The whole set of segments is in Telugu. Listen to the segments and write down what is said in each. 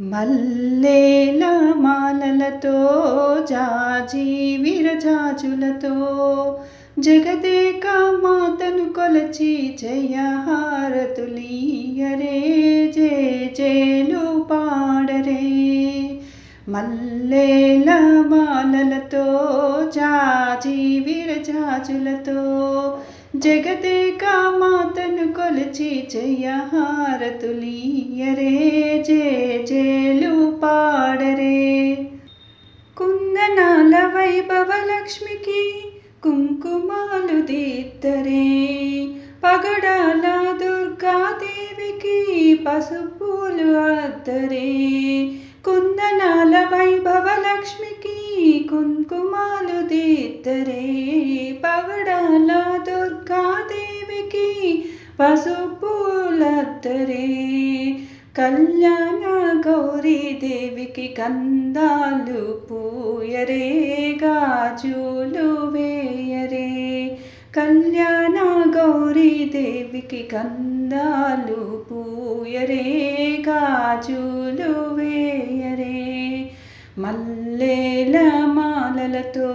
మల్లేల మాలలతో జాజి విరజాజులతో జగదేక మాతను కొలచి జయహారతులీయరే జే జేలు పాడరే. మల్లేల మాలలతో జాజి విరజాజులతో జగదేక మాతను కొలచి జయహారతులీయరే. వైభవలక్ష్మికి కుంకుమాలు దిద్దరే పగడాల దుర్గాదేవికి పసుపులు అద్దరే. కుందనాల వైభవలక్ష్మికి కుంకుమాలు దిద్దరే పగడాల దుర్గాదేవికి పసుపులద్దరే. కళ్యాణ గౌరీ దేవికి కందాలు పూయరే. గాజులు వేయరే. కళ్యాణ గౌరీ దేవికి కందాలు పూయరే. గాజులు వేయరే. మల్లేల మాలలతో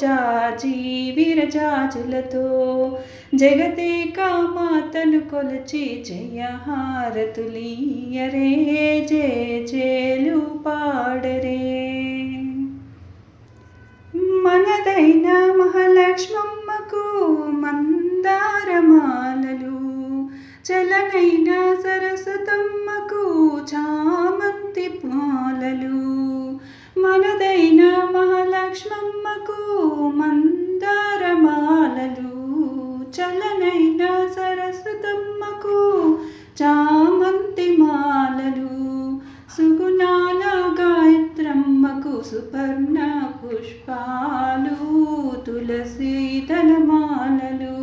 జాజి విరజాజులతో జగదేక మాతను కొలచి జయహారతులీయరే జే జేలు పాడరే. లక్ష్మమ్మకు మందారమాలలు చలనైన సరస్వతమ్మకు చామంతి మాలలు మనదైన మహాలక్ష్మమ్మకు మందారమాలలు చలనైన సరస్వతమ్మకు చా సుపర్ణ పుష్పాలు తులసి దళమాలలు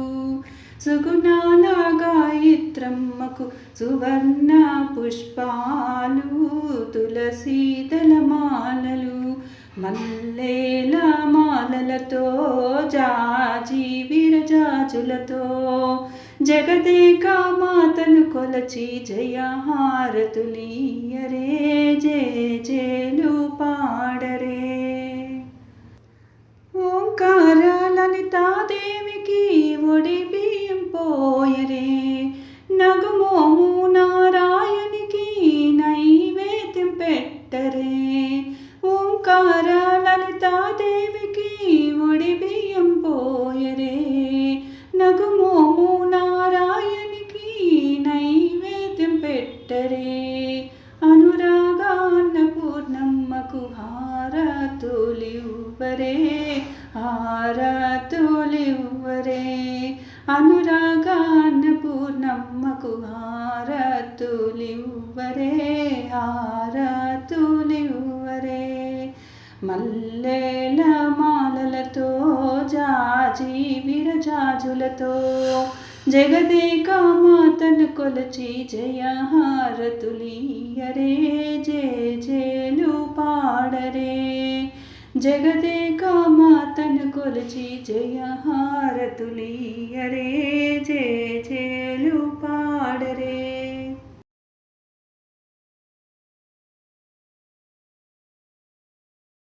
సుగుణాల గాయత్రమ్మకు సువర్ణ పుష్పాలు తులసి దళమాలలు మల్లేల మాలలతో జాజి విరజాజులతో జగదేక మాతను కొలచి జయహారతులీయరే జే జేలు పాడరే. ఓంకార లలితాదేవికి ఒడి బియ్యం పోయరే. నగుమోము నారాయణికి నైవేద్యం పెట్టరే. ఓంకార లలితాదేవికి ఒడి పోయరే. నగుమోము నారాయణికి నైవేద్యం పెట్టరే. అనురాగాన్న పూర్ణం హారతులివ్వరే హారతులివ్వరే. అనురాగాన్న పూర్ణమ్మకు హారతులివ్వరే హారతులివ్వరే. మల్లేల మాలలతో జాజి విరజాజులతో జగదేక మాతను కొలచి జయహారతులీయరే జే జేలు పాడరే. జగదేక మాతను కొలచి జయహారతులీయరే జే జేలు పాడరే